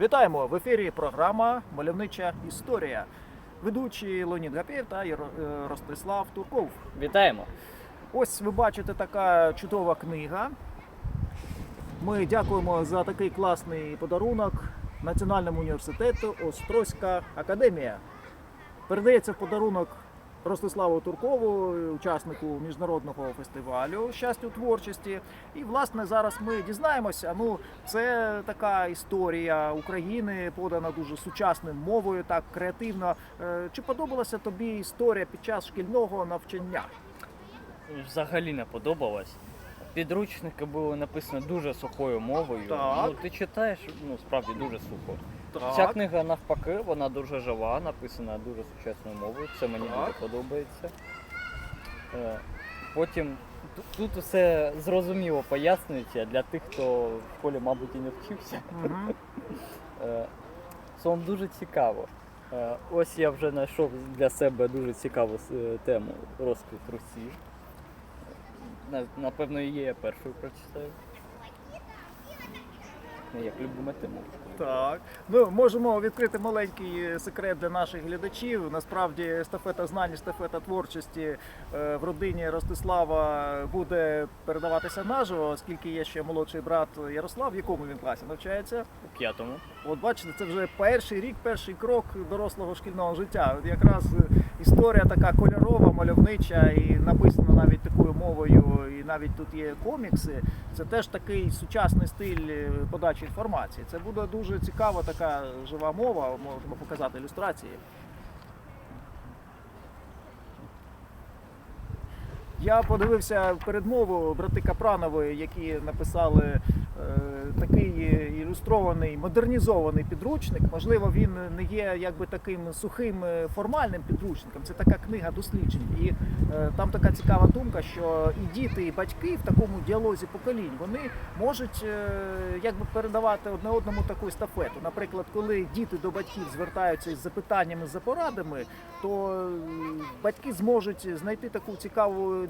Вітаємо в ефірі програма Мальовнича історія. Ведучі Леонід Гапєв та е, Ростислав Турков. Вітаємо! Ось ви бачите така чудова книга. Ми дякуємо за такий класний подарунок Національному університету Острозька академія. Передається в подарунок Ростиславу Туркову, учаснику міжнародного фестивалю щастя у творчості. І власне зараз ми дізнаємося. Ну, це така історія України, подана дуже сучасною мовою, так креативно. Е, Чи подобалася тобі історія під час шкільного навчання? Взагалі не подобалось. Підручники були написані дуже сухою мовою. Так. Ну, ти читаєш, ну справді дуже сухо. Так. Ця книга навпаки, вона дуже жива, написана дуже сучасною мовою. Це мені Так. дуже подобається. Е, Потім тут, тут усе зрозуміло пояснюється для тих, хто в школі, мабуть, і не вчився. Мгм. Е, Словом, дуже цікаво. Е, Ось я вже знайшов для себе дуже цікаву е, тему розквіт Русі. На- Напевно, її я першою прочитаю. Ну, Як любима тема. Так, ну можемо відкрити маленький секрет для наших глядачів. Насправді естафета знань, естафета творчості е, в родині Ростислава буде передаватися наживо, оскільки є ще молодший брат Ярослав, в якому він класі навчається. У п'ятому. От бачите, це вже перший рік, перший крок дорослого шкільного життя. От якраз історія така кольорова, мальовнича і написана навіть такою мовою, навіть тут є комікси. Це теж такий сучасний стиль е, подачі інформації. Це буде дуже цікава така жива мова. Можемо показати ілюстрації. Я подивився передмову брати Капранової, які написали е, такий ілюстрований, модернізований підручник. Можливо, він не є якби таким сухим е, формальним підручником. Це така книга досліджень. І е, там така цікава думка, що і діти, і батьки в такому діалозі поколінь вони можуть е, якби передавати одне одному таку естафету. Наприклад, коли діти до батьків звертаються із запитаннями за порадами, то е, батьки зможуть знайти таку цікаву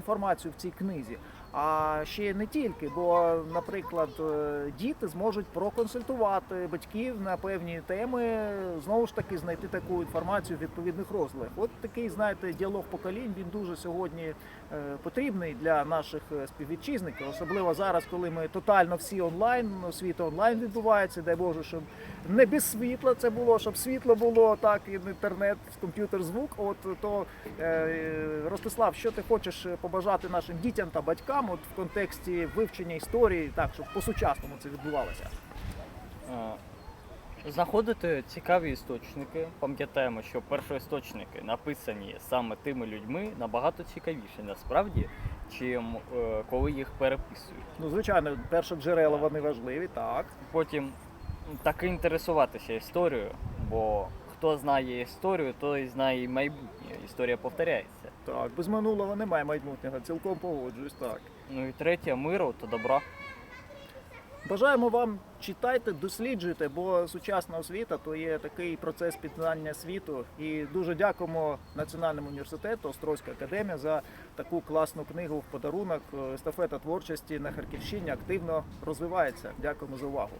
в цій книзі. А ще не тільки, бо, наприклад, е, діти зможуть проконсультувати батьків на певні теми, знову ж таки знайти таку інформацію в відповідних розділах. От такий, знаєте, діалог поколінь він дуже сьогодні е, потрібний для наших е, співвітчизників, особливо зараз, коли ми тотально всі онлайн, освіта онлайн відбувається. Дай Боже, щоб не без світла це було, щоб світло було, так і інтернет, комп'ютер, звук. От то Ростислав, що ти хочеш побажати нашим дітям та батькам от в контексті вивчення історії, так щоб по-сучасному це відбувалося? Е, Знаходити цікаві істочники. Пам'ятаємо, що першоісточники написані саме тими людьми набагато цікавіші насправді, чим е, коли їх переписують. Ну, звичайно, першоджерела вони важливі, так. Потім таки інтересуватися історією, бо хто знає історію, той знає і майбутнє. Історія повторяється. Так, без минулого немає майбутнього, цілком погоджуюсь, так. Ну і третє миру та добра. Бажаємо вам читайте, досліджуйте, бо сучасна освіта то є такий процес пізнання світу. І дуже дякуємо Національному університету Острозька академія за таку класну книгу в подарунок. Естафета творчості на Харківщині активно розвивається. Дякуємо за увагу.